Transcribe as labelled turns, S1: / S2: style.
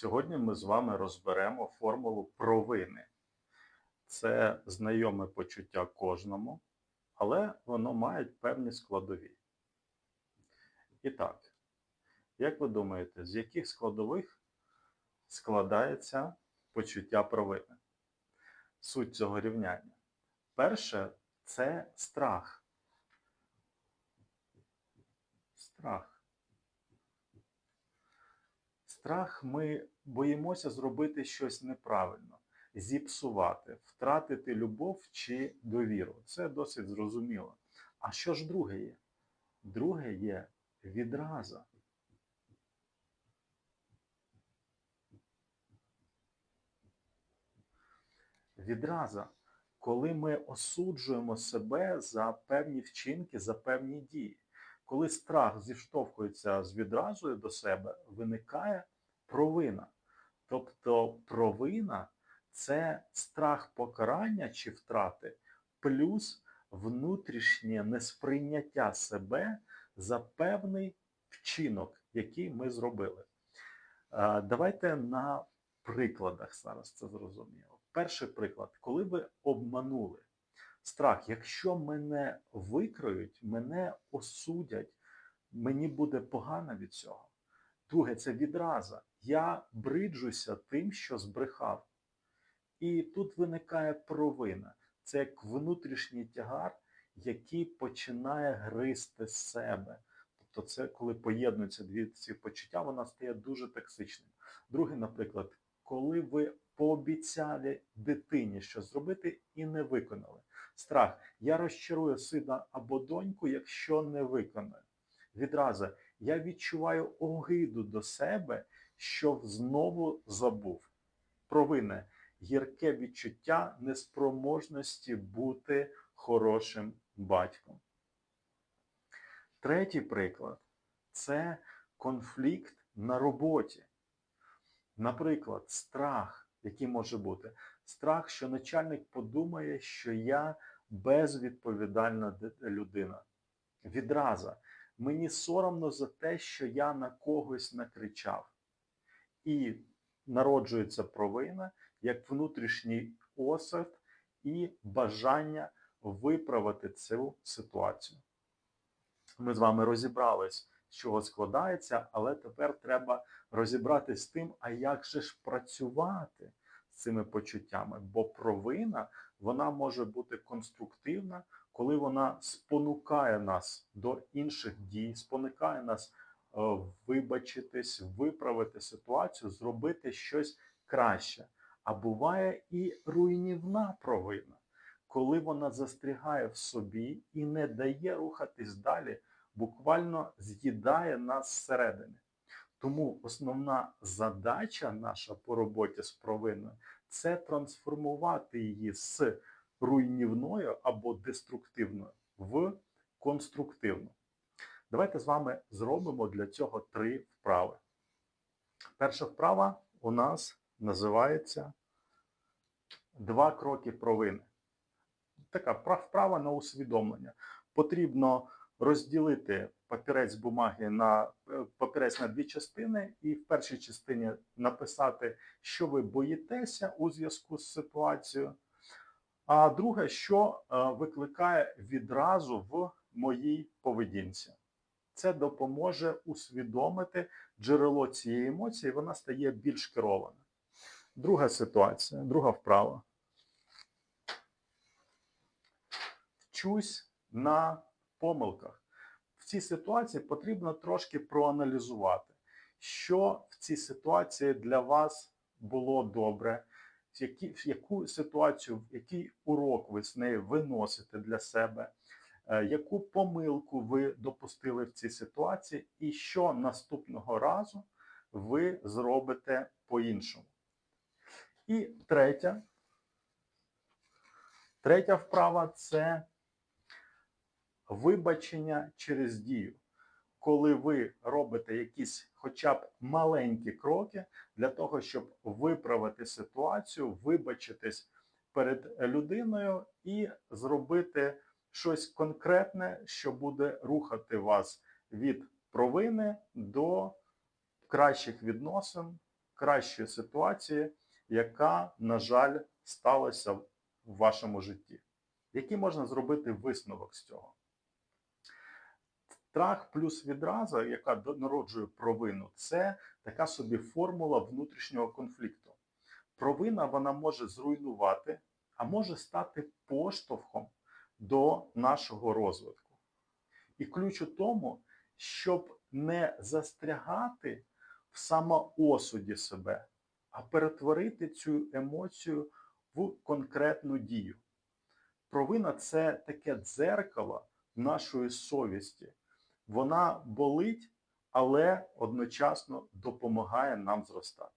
S1: Сьогодні ми з вами розберемо формулу провини. Це знайоме почуття кожному, але воно має певні складові. І так, як ви думаєте, з яких складових складається почуття провини? Суть цього рівняння. Перше це страх. Страх. Страх ми боїмося зробити щось неправильно, зіпсувати, втратити любов чи довіру. Це досить зрозуміло. А що ж друге є? Друге є відраза. Відраза, коли ми осуджуємо себе за певні вчинки, за певні дії. Коли страх зіштовхується з відразою до себе, виникає провина. Тобто провина це страх покарання чи втрати, плюс внутрішнє несприйняття себе за певний вчинок, який ми зробили. Давайте на прикладах зараз це зрозуміло. Перший приклад, коли ви обманули страх, якщо мене викроють, мене осудять, мені буде погано від цього. Друге, це відраза. Я бриджуся тим, що збрехав. І тут виникає провина. Це як внутрішній тягар, який починає гризти себе. Тобто, це коли поєднуються дві ці почуття, вона стає дуже токсичною. Другий, наприклад, пообіцяли дитині щось зробити і не виконали. Страх. Я розчарую сина або доньку, якщо не виконаю. Відразу я відчуваю огиду до себе, що знову забув. Провине гірке відчуття неспроможності бути хорошим батьком. Третій приклад це конфлікт на роботі. Наприклад, страх, який може бути. Страх, що начальник подумає, що я безвідповідальна людина. Відразу. Мені соромно за те, що я на когось накричав. І народжується провина як внутрішній осад і бажання виправити цю ситуацію. Ми з вами розібрались, з чого складається, але тепер треба розібратись з тим, а як же ж працювати з цими почуттями. Бо провина вона може бути конструктивна, коли вона спонукає нас до інших дій, спонукає нас е, вибачитись, виправити ситуацію, зробити щось краще. А буває і руйнівна провина, коли вона застрягає в собі і не дає рухатись далі, буквально з'їдає нас зсередини. Тому основна задача наша по роботі з провиною це трансформувати її з руйнівною або деструктивною в конструктивну. Давайте з вами зробимо для цього три вправи. Перша вправа у нас називається Два кроки провини. Така вправа на усвідомлення. Потрібно розділити папірець бумаги на е, папірець на дві частини, і в першій частині написати, що ви боїтеся у зв'язку з ситуацією. А друге, що е, викликає відразу в моїй поведінці. Це допоможе усвідомити джерело цієї емоції, вона стає більш керована. Друга ситуація, друга вправа. Вчусь на помилках. В цій ситуації потрібно трошки проаналізувати, що в цій ситуації для вас було добре, які, яку ситуацію, який урок ви з неї виносите для себе, е, яку помилку ви допустили в цій ситуації, і що наступного разу ви зробите по-іншому. І третя. Третя вправа це вибачення через дію. Коли ви робите якісь хоча б маленькі кроки для того, щоб виправити ситуацію, вибачитись перед людиною і зробити щось конкретне, що буде рухати вас від провини до кращих відносин, кращої ситуації, яка, на жаль, сталася в вашому житті. Який можна зробити висновок з цього? Страх плюс відраза, яка народжує провину, це така собі формула внутрішнього конфлікту. Провина вона може зруйнувати, а може стати поштовхом до нашого розвитку. І ключ у тому, щоб не застрягати в самоосуді себе, а перетворити цю емоцію в конкретну дію. Провина це таке дзеркало нашої совісті вона болить, але одночасно допомагає нам зростати.